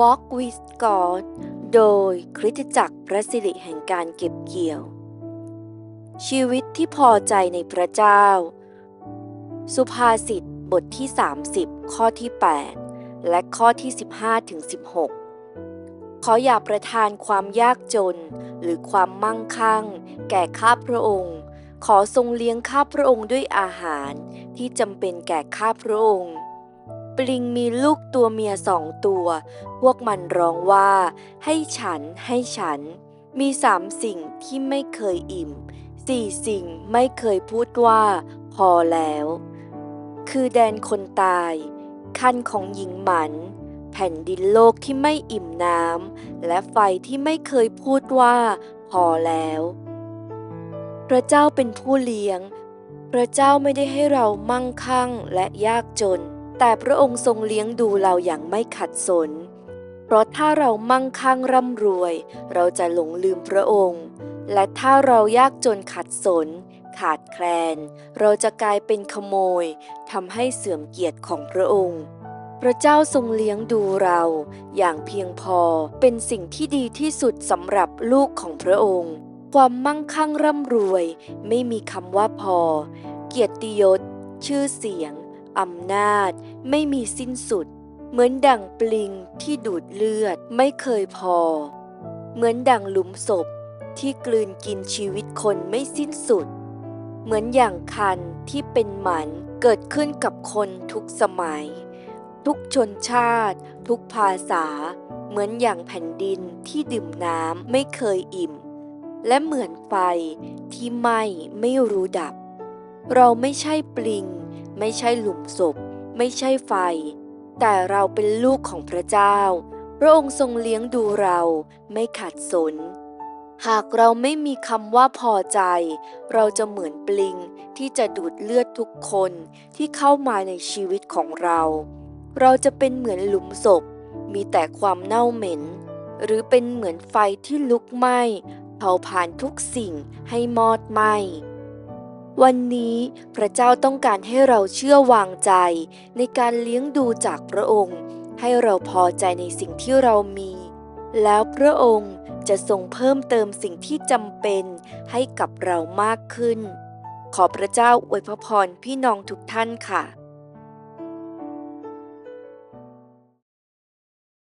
Walk with God โดยคริสตจักรพระสิริแห่งการเก็บเกี่ยว ชีวิตที่พอใจในพระเจ้า สุภาษิตบทที่ 30 ข้อที่ 8 และข้อที่ 15ถึง16 ขออย่าประทานความยากจนหรือความมั่งคั่ง แก่ข้าพระองค์ ขอทรงเลี้ยงข้าพระองค์ด้วยอาหารที่จำเป็นแก่ข้าพระองค์ ปลิงมีลูกตัวเมียสองตัว พวกมันร้องว่า ให้ฉันให้ฉัน มีสามสิ่งที่ไม่เคยอิ่ม สี่สิ่งไม่เคยพูดว่า พอแล้ว คือแดนคนตาย คันของหญิงหมัน แผ่นดินโลกที่ไม่อิ่มน้ำ และไฟที่ไม่เคยพูดว่า พอแล้ว พระเจ้าเป็นผู้เลี้ยง พระเจ้าไม่ได้ให้เรามั่งคั่งและยากจน แต่พระองค์ทรงเลี้ยงดูเราอย่างไม่ขัดสน เพราะถ้าเรามั่งคั่งร่ำรวย เราจะหลงลืมพระองค์ และถ้าเรายากจนขัดสน ขาดแคลน เราจะกลายเป็นขโมยทำให้เสื่อมเกียรติของพระองค์ พระเจ้าทรงเลี้ยงดูเราอย่างเพียงพอเป็นสิ่งที่ดีที่สุดสำหรับลูกของพระองค์ ความมั่งคั่งร่ำรวย ไม่มีคำว่าพอ เกียรติยศ ชื่อเสียง อำนาจไม่มีสิ้นสุด เหมือนดั่งปลิงที่ดูดเลือดไม่เคยพอ เหมือนดั่งหลุมศพที่กลืนกินชีวิตคนไม่สิ้นสุด เหมือนอย่างคันที่เป็นหมันเกิดขึ้นกับคนทุกสมัย ทุกชนชาติ ทุกภาษา เหมือนอย่างแผ่นดินที่ดื่มน้ำไม่เคยอิ่ม และเหมือนไฟที่ไหม้ไม่รู้ดับ เราไม่ใช่ปลิง ไม่ใช่หลุมศพ ไม่ใช่ไฟ แต่เราเป็นลูกของพระเจ้า พระองค์ทรงเลี้ยงดูเราไม่ขัดสน หากเราไม่มีคำว่าพอใจ เราจะเหมือนปลิงที่จะดูดเลือดทุกคนที่เข้ามาในชีวิตของเรา เราจะเป็นเหมือนหลุมศพ มีแต่ความเน่าเหม็น หรือเป็นเหมือนไฟที่ลุกไหม้เผาผ่านทุกสิ่งให้มอดไหม้ วันนี้พระเจ้าต้องการให้เราเชื่อวางใจ ในการเลี้ยงดูจากพระองค์ ให้เราพอใจในสิ่งที่เรามี แล้วพระองค์จะทรงเพิ่มเติมสิ่งที่จำเป็นให้กับเรามากขึ้น ขอพระเจ้าอวยพรพี่น้องทุกท่านค่ะ